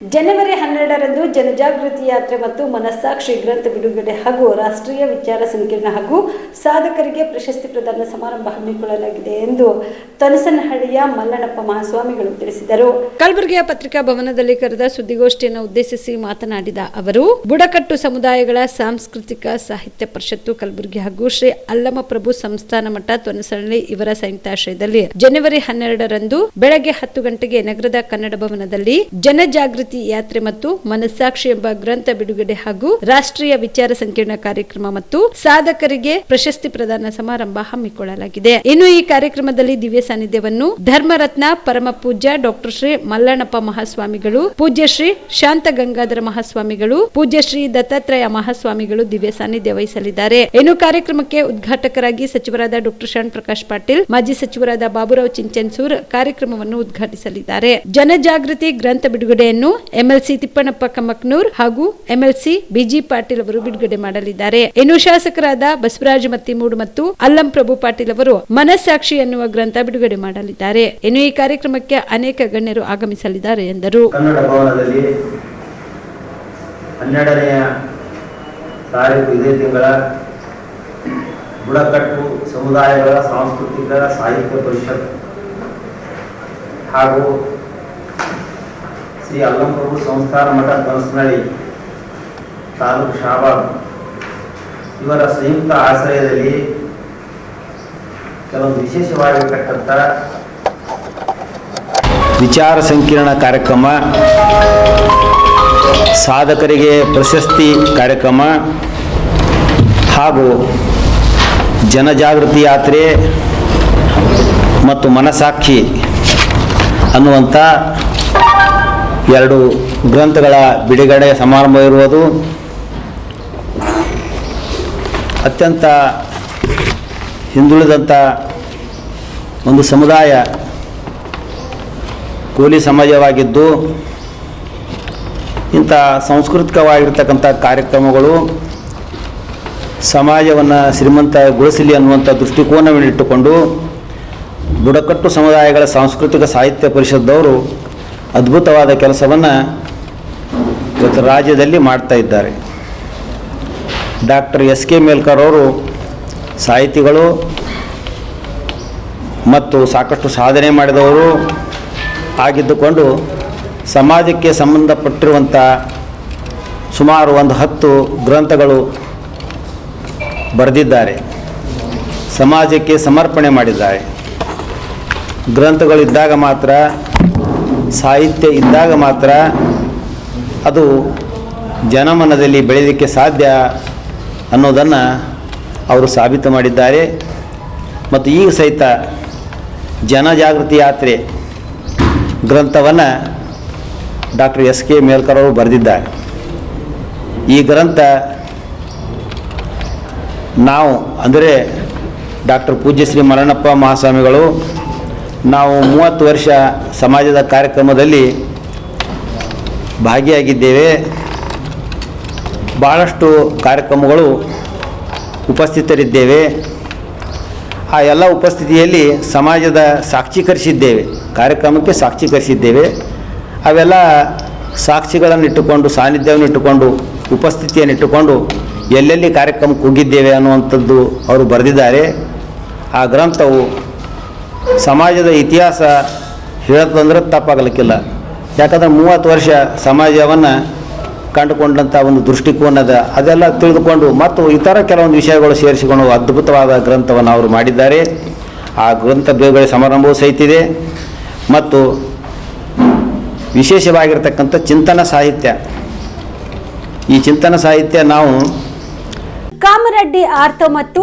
ಜನವರಿ ಹನ್ನೆರಡರಂದು ಜನಜಾಗೃತಿ ಯಾತ್ರೆ ಮತ್ತು ಮನಸ್ಸಾಕ್ಷಿ ಗ್ರಂಥ ಬಿಡುಗಡೆ ಹಾಗೂ ರಾಷ್ಟ್ರೀಯ ವಿಚಾರ ಸಂಕಿರಣ ಹಾಗೂ ಸಾಧಕರಿಗೆ ಪ್ರಶಸ್ತಿ ಪ್ರದಾನ ಸಮಾರಂಭ ಹಮ್ಮಿಕೊಳ್ಳಲಾಗಿದೆ ಎಂದು ತೊನಸನಹಳ್ಳಿಯ ಮಲ್ಲಣ್ಣಪ್ಪ ಮಹಾಸ್ವಾಮಿಗಳು ತಿಳಿಸಿದರು. ಕಲಬುರಗಿಯ ಪತ್ರಿಕಾ ಭವನದಲ್ಲಿ ಕರೆದ ಸುದ್ದಿಗೋಷ್ಠಿಯನ್ನು ಉದ್ದೇಶಿಸಿ ಮಾತನಾಡಿದ ಅವರು, ಬುಡಕಟ್ಟು ಸಮುದಾಯಗಳ ಸಾಂಸ್ಕೃತಿಕ ಸಾಹಿತ್ಯ ಪರಿಷತ್ತು ಕಲಬುರಗಿ ಹಾಗೂ ಶ್ರೀ ಅಲ್ಲಮಪ್ರಭು ಸಂಸ್ಥಾನ ಮಠ ತೊನಸಹಳ್ಳಿ ಇವರ ಸಂಯುಕ್ತಾಶ್ರಯದಲ್ಲಿ ಜನವರಿ ಹನ್ನೆರಡರಂದು ಬೆಳಗ್ಗೆ ಹತ್ತು ಗಂಟೆಗೆ ನಗರದ ಕನ್ನಡ ಭವನದಲ್ಲಿ ಜನಜಾಗೃತಿ ಯಾತ್ರೆ ಮತ್ತು ಮನಸ್ಸಾಕ್ಷಿ ಎಂಬ ಗ್ರಂಥ ಬಿಡುಗಡೆ ಹಾಗೂ ರಾಷ್ಟ್ರೀಯ ವಿಚಾರ ಸಂಕಿರಣ ಕಾರ್ಯಕ್ರಮ ಮತ್ತು ಸಾಧಕರಿಗೆ ಪ್ರಶಸ್ತಿ ಪ್ರದಾನ ಸಮಾರಂಭ ಹಮ್ಮಿಕೊಳ್ಳಲಾಗಿದೆ. ಇನ್ನು ಈ ಕಾರ್ಯಕ್ರಮದಲ್ಲಿ ದಿವ್ಯ ಸಾನ್ನಿಧ್ಯವನ್ನು ಧರ್ಮರತ್ನ ಪರಮ ಪೂಜ್ಯ ಡಾಕ್ಟರ್ ಶ್ರೀ ಮಲ್ಲಣ್ಣಪ್ಪ ಮಹಾಸ್ವಾಮಿಗಳು, ಪೂಜ್ಯ ಶ್ರೀ ಶಾಂತ ಗಂಗಾಧರ ಮಹಾಸ್ವಾಮಿಗಳು, ಪೂಜ್ಯ ಶ್ರೀ ದತ್ತಾತ್ರೇಯ ಮಹಾಸ್ವಾಮಿಗಳು ದಿವ್ಯ ಸಾನ್ನಿಧ್ಯ ವಹಿಸಲಿದ್ದಾರೆ. ಇನ್ನು ಕಾರ್ಯಕ್ರಮಕ್ಕೆ ಉದ್ಘಾಟಕರಾಗಿ ಸಚಿವರಾದ ಡಾಕ್ಟರ್ ಶರಣ್ ಪ್ರಕಾಶ್ ಪಾಟೀಲ್, ಮಾಜಿ ಸಚಿವರಾದ ಬಾಬುರಾವ್ ಚಿಂಚನ್ಸೂರ್ ಕಾರ್ಯಕ್ರಮವನ್ನು ಉದ್ಘಾಟಿಸಲಿದ್ದಾರೆ. ಜನಜಾಗೃತಿ ಗ್ರಂಥ ಬಿಡುಗಡೆಯನ್ನು ಎಂಎಲ್ಸಿ ತಿಪ್ಪಣ್ಣಪ್ಪ ಕಮ್ಮಕ್ನೂರ್ ಹಾಗೂ ಎಂಎಲ್ಸಿ ಬಿಜಿ ಪಾಟೀಲ್ ಅವರು ಬಿಡುಗಡೆ ಮಾಡಲಿದ್ದಾರೆ. ಇನ್ನು ಶಾಸಕರಾದ ಬಸವರಾಜ ಮತ್ತಿಮೂಡ್ ಮತ್ತು ಅಲ್ಲಂ ಪ್ರಭು ಪಾಟೀಲ್ ಅವರು ಮನಸ್ಸಾಕ್ಷಿ ಎನ್ನುವ ಗ್ರಂಥ ಬಿಡುಗಡೆ ಮಾಡಲಿದ್ದಾರೆ. ಇನ್ನು ಈ ಕಾರ್ಯಕ್ರಮಕ್ಕೆ ಅನೇಕ ಗಣ್ಯರು ಆಗಮಿಸಲಿದ್ದಾರೆ ಎಂದರು. ಕನ್ನಡ ಭವನದಲ್ಲಿ ಹನ್ನೆರಡನೆಯ ತಾರೀಕು ಇದೇ ತಿಂಗಳ ಬುಡಕಟ್ಟು ಸಮುದಾಯಗಳ ಸಾಂಸ್ಕೃತಿಕ ಸಾಹಿತ್ಯ ಪರಿಷತ್ ಹಾಗೂ ಶ್ರೀ ಅಲ್ಲಂಪ್ರಭು ಸಂಸ್ಥಾನ ಮಠ ಕನಸನಹಳ್ಳಿ ತಾಲೂಕು ಶಾಬಾದ್ ಇವರ ಸಂಯುಕ್ತ ಆಶ್ರಯದಲ್ಲಿ ಕೆಲವೊಂದು ವಿಶೇಷವಾಗಿರ್ತಕ್ಕಂಥ ವಿಚಾರ ಸಂಕಿರಣ ಕಾರ್ಯಕ್ರಮ, ಸಾಧಕರಿಗೆ ಪ್ರಶಸ್ತಿ ಕಾರ್ಯಕ್ರಮ ಹಾಗೂ ಜನಜಾಗೃತಿ ಯಾತ್ರೆ ಮತ್ತು ಮನಸಾಕ್ಷಿ ಅನ್ನುವಂಥ ಎರಡು ಗ್ರಂಥಗಳ ಬಿಡುಗಡೆ ಸಮಾರಂಭ ಇರುವುದು. ಅತ್ಯಂತ ಹಿಂದುಳಿದಂಥ ಒಂದು ಸಮುದಾಯ ಕೂಲಿ ಸಮಾಜವಾಗಿದ್ದು, ಇಂಥ ಸಾಂಸ್ಕೃತಿಕವಾಗಿರ್ತಕ್ಕಂಥ ಕಾರ್ಯಕ್ರಮಗಳು ಸಮಾಜವನ್ನು ಶ್ರೀಮಂತಗೊಳಿಸಲಿ ಅನ್ನುವಂಥ ದೃಷ್ಟಿಕೋನವನ್ನಿಟ್ಟುಕೊಂಡು ಬುಡಕಟ್ಟು ಸಮುದಾಯಗಳ ಸಾಂಸ್ಕೃತಿಕ ಸಾಹಿತ್ಯ ಪರಿಷತ್ದವರು ಅದ್ಭುತವಾದ ಕೆಲಸವನ್ನು ಇವತ್ತು ರಾಜ್ಯದಲ್ಲಿ ಮಾಡ್ತಾ ಇದ್ದಾರೆ. ಡಾಕ್ಟರ್ ಎಸ್ ಕೆ ಮೇಲ್ಕರ್ ಅವರು ಸಾಹಿತಿಗಳು ಮತ್ತು ಸಾಕಷ್ಟು ಸಾಧನೆ ಮಾಡಿದವರು ಆಗಿದ್ದುಕೊಂಡು ಸಮಾಜಕ್ಕೆ ಸಂಬಂಧಪಟ್ಟಿರುವಂಥ ಸುಮಾರು ಒಂದು ಹತ್ತು ಗ್ರಂಥಗಳು ಬರೆದಿದ್ದಾರೆ. ಸಮಾಜಕ್ಕೆ ಸಮರ್ಪಣೆ ಮಾಡಿದ್ದಾರೆ. ಗ್ರಂಥಗಳಿದ್ದಾಗ ಮಾತ್ರ, ಸಾಹಿತ್ಯ ಇದ್ದಾಗ ಮಾತ್ರ ಅದು ಜನಮನದಲ್ಲಿ ಬೆಳೆಯಲಿಕ್ಕೆ ಸಾಧ್ಯ ಅನ್ನೋದನ್ನು ಅವರು ಸಾಬೀತು ಮಾಡಿದ್ದಾರೆ. ಮತ್ತು ಈಗ ಸಹಿತ ಜನಜಾಗೃತಿ ಯಾತ್ರೆ ಗ್ರಂಥವನ್ನು ಡಾಕ್ಟರ್ ಎಸ್ ಕೆ ಮೇಲ್ಕರ್ ಅವರು ಬರೆದಿದ್ದಾರೆ. ಈ ಗ್ರಂಥ ನಾವು ಅಂದರೆ ಡಾಕ್ಟರ್ ಪೂಜ್ಯ ಶ್ರೀ ಮರಣಪ್ಪ ಮಹಾಸ್ವಾಮಿಗಳು ನಾವು ಮೂವತ್ತು ವರ್ಷ ಸಮಾಜದ ಕಾರ್ಯಕ್ರಮದಲ್ಲಿ ಭಾಗಿಯಾಗಿದ್ದೇವೆ. ಭಾಳಷ್ಟು ಕಾರ್ಯಕ್ರಮಗಳು ಉಪಸ್ಥಿತರಿದ್ದೇವೆ. ಆ ಎಲ್ಲ ಉಪಸ್ಥಿತಿಯಲ್ಲಿ ಸಮಾಜದ ಸಾಕ್ಷೀಕರಿಸಿದ್ದೇವೆ ಕಾರ್ಯಕ್ರಮಕ್ಕೆ ಸಾಕ್ಷೀಕರಿಸಿದ್ದೇವೆ ಅವೆಲ್ಲ ಸಾಕ್ಷಿಗಳನ್ನು ಇಟ್ಟುಕೊಂಡು, ಸಾನ್ನಿಧ್ಯವನ್ನು ಇಟ್ಟುಕೊಂಡು, ಉಪಸ್ಥಿತಿಯನ್ನು ಇಟ್ಟುಕೊಂಡು ಎಲ್ಲೆಲ್ಲಿ ಕಾರ್ಯಕ್ರಮಕ್ಕೆ ಹೋಗಿದ್ದೇವೆ ಅನ್ನುವಂಥದ್ದು ಅವರು ಬರೆದಿದ್ದಾರೆ. ಆ ಗ್ರಂಥವು ಸಮಾಜದ ಇತಿಹಾಸ ಹೇಳತ್ತಂದ್ರೆ ತಪ್ಪಾಗಲಿಕ್ಕಿಲ್ಲ. ಯಾಕಂದರೆ ಮೂವತ್ತು ವರ್ಷ ಸಮಾಜವನ್ನು ಕಂಡುಕೊಂಡಂಥ ಒಂದು ದೃಷ್ಟಿಕೋನದ ಅದೆಲ್ಲ ತಿಳಿದುಕೊಂಡು ಮತ್ತು ಇತರ ಕೆಲವೊಂದು ವಿಷಯಗಳು ಸೇರಿಸಿಕೊಂಡು ಅದ್ಭುತವಾದ ಗ್ರಂಥವನ್ನು ಅವರು ಮಾಡಿದ್ದಾರೆ. ಆ ಗ್ರಂಥ ಬಿಡುಗಡೆ ಸಮಾರಂಭವೂ ಸಹಿತಿದೆ ಮತ್ತು ವಿಶೇಷವಾಗಿರ್ತಕ್ಕಂಥ ಚಿಂತನ ಸಾಹಿತ್ಯ. ಈ ಚಿಂತನ ಸಾಹಿತ್ಯ ನಾವು ಕಾಮರೆಡ್ಡಿ ಆರ್ಥೋ ಮತ್ತು